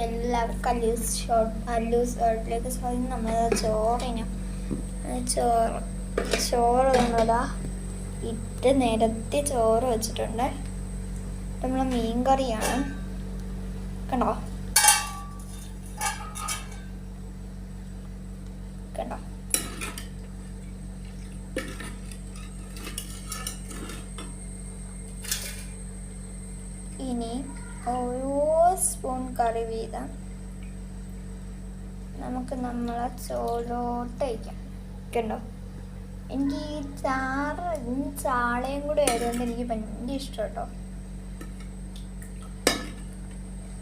എല്ലാവർക്കും അല്ലൂസ് ഷോർട്ട് അല്ലൂസ് ഷോർട്ടിലേക്ക് സ്വാഗതം. നമ്മൾ ചോറിന് ചോറ് ചോറ് നമ്മളതാ ഇട്ട് നിരത്തി ചോറ് വെച്ചിട്ടുണ്ട്. നമ്മളെ മീൻ കറിയാണ് കണ്ടോ? ഇനി ഓരോ സ്പൂൺ കറി വീതം. നമുക്ക് നമ്മളെ ചോലോട്ട് വയ്ക്കാം കണ്ടോ? എനിക്ക് ഈ ചാറ് ചാളയും കൂടെ ആയതുകൊണ്ട് എനിക്ക് ഭയങ്കര ഇഷ്ടം കേട്ടോ.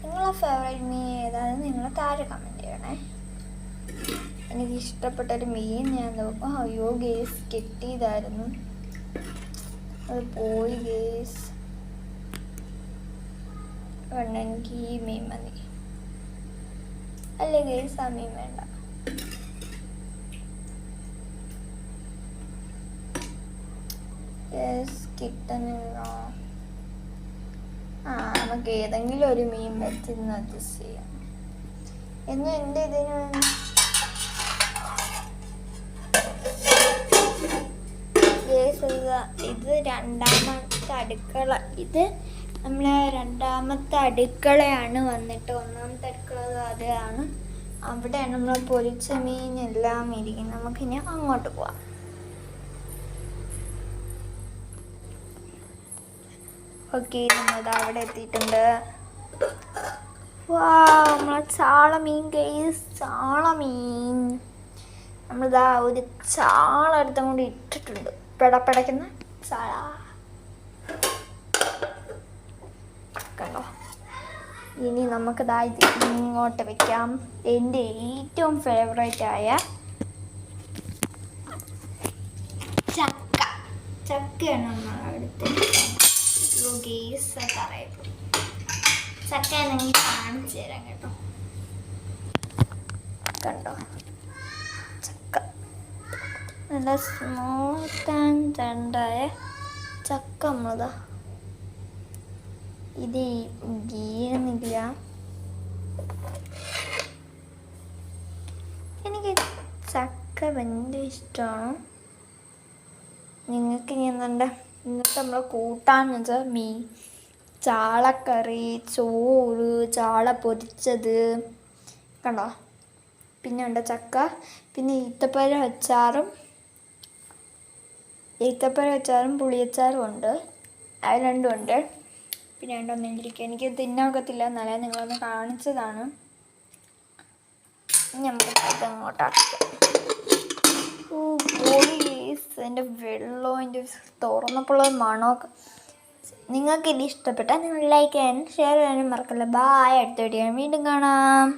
നിങ്ങളെ ഫേവറേറ്റ് മീൻ ഏതാണെന്ന് നിങ്ങൾ താഴെ കമന്റ് ചെയ്യണേ. എനിക്ക് ഇഷ്ടപ്പെട്ട ഒരു മീൻ ഞാൻ നോക്കും അയ്യോ ഗേസ് കിട്ടിയതായിരുന്നു. അത് പോയി ഗേസ് എനിക്ക് ഈ മീൻ മതി. അല്ലേ ഗേസ് ആ വേണ്ട. കിട്ടണോ ആ നമുക്ക് ഏതെങ്കിലും ഒരു മീൻ വെച്ച് അഡ്ജസ്റ്റ് ചെയ്യാം. എന്ന് എന്റെ ഇതിന് ഇത് രണ്ടാമത്തെ അടുക്കള. ഇത് നമ്മളെ രണ്ടാമത്തെ അടുക്കളയാണ് വന്നിട്ട് ഒന്നാമത്തെ അടുക്കള അതാണ്. അവിടെയാണ് നമ്മൾ പൊരിച്ച മീൻ എല്ലാം ഇരിക്കുന്നത് നമുക്കിനി അങ്ങോട്ട് പോവാം. ഓക്കെ നമ്മൾ അവിടെ എത്തിയിട്ടുണ്ട്. വാ നമ്മളെ ചാള മീൻ കേസ് ചാള മീൻ. നമ്മളിതാ ഒരു ചാള എടുത്തുകൊണ്ട് ഇട്ടിട്ടുണ്ട്. പെടപ്പെടയ്ക്കുന്ന ചാള കണ്ടോ ഇനി നമുക്ക് ദാ ഇത് ഇങ്ങോട്ട് വെക്കാം. എന്റെ ഏറ്റവും ഫേവറേറ്റ് ആയ ചക്ക. ചക്കയാണ് നമ്മൾ അടുത്ത് ഗേസ് ചക്ക കാണിച്ചു തരാം കേട്ടോ. കണ്ടോ? ചക്ക. നല്ല സ്മൂത്ത് ആൻഡ് രണ്ടായ ചക്ക നമ്മളതാ ഇത് ഗീരുന്നില്ല എനിക്ക് ചക്ക ഭയങ്കര ഇഷ്ടമാണ് നിങ്ങൾക്ക് ഇനി എന്താ ഇന്നത്തെ നമ്മൾ കൂട്ടാന്ന് വെച്ചാൽ മീൻ ചാളക്കറി ചോറ് ചാള പൊരിച്ചത്. കണ്ടോ? പിന്നെ ഉണ്ട് ചക്ക? പിന്നെ ഈത്തപ്പഴ അച്ചാറും ഈത്തപ്പഴ അച്ചാറും പുളിയച്ചാറും ഉണ്ട്. അത് രണ്ടും ഉണ്ട്. പിന്നെ ഉണ്ടോന്നിരിക്കുക എനിക്ക് തിന്നാകത്തില്ല എന്നാലേ നിങ്ങളൊന്ന് കാണിച്ചതാണ്. നമുക്ക് ഇത് അങ്ങോട്ടാക്കാം ഓ എന്റെ വെള്ളവും എന്റെ തുറന്നപ്പോഴുള്ള മണമൊക്കെ. നിങ്ങൾക്ക് ഇത് ഇഷ്ടപ്പെട്ടാൽ നിങ്ങൾ ലൈക്ക് ചെയ്യാനും ഷെയർ ചെയ്യാനും മറക്കല്ല. ബായ് അടുത്ത വീഡിയോ വീണ്ടും കാണാം.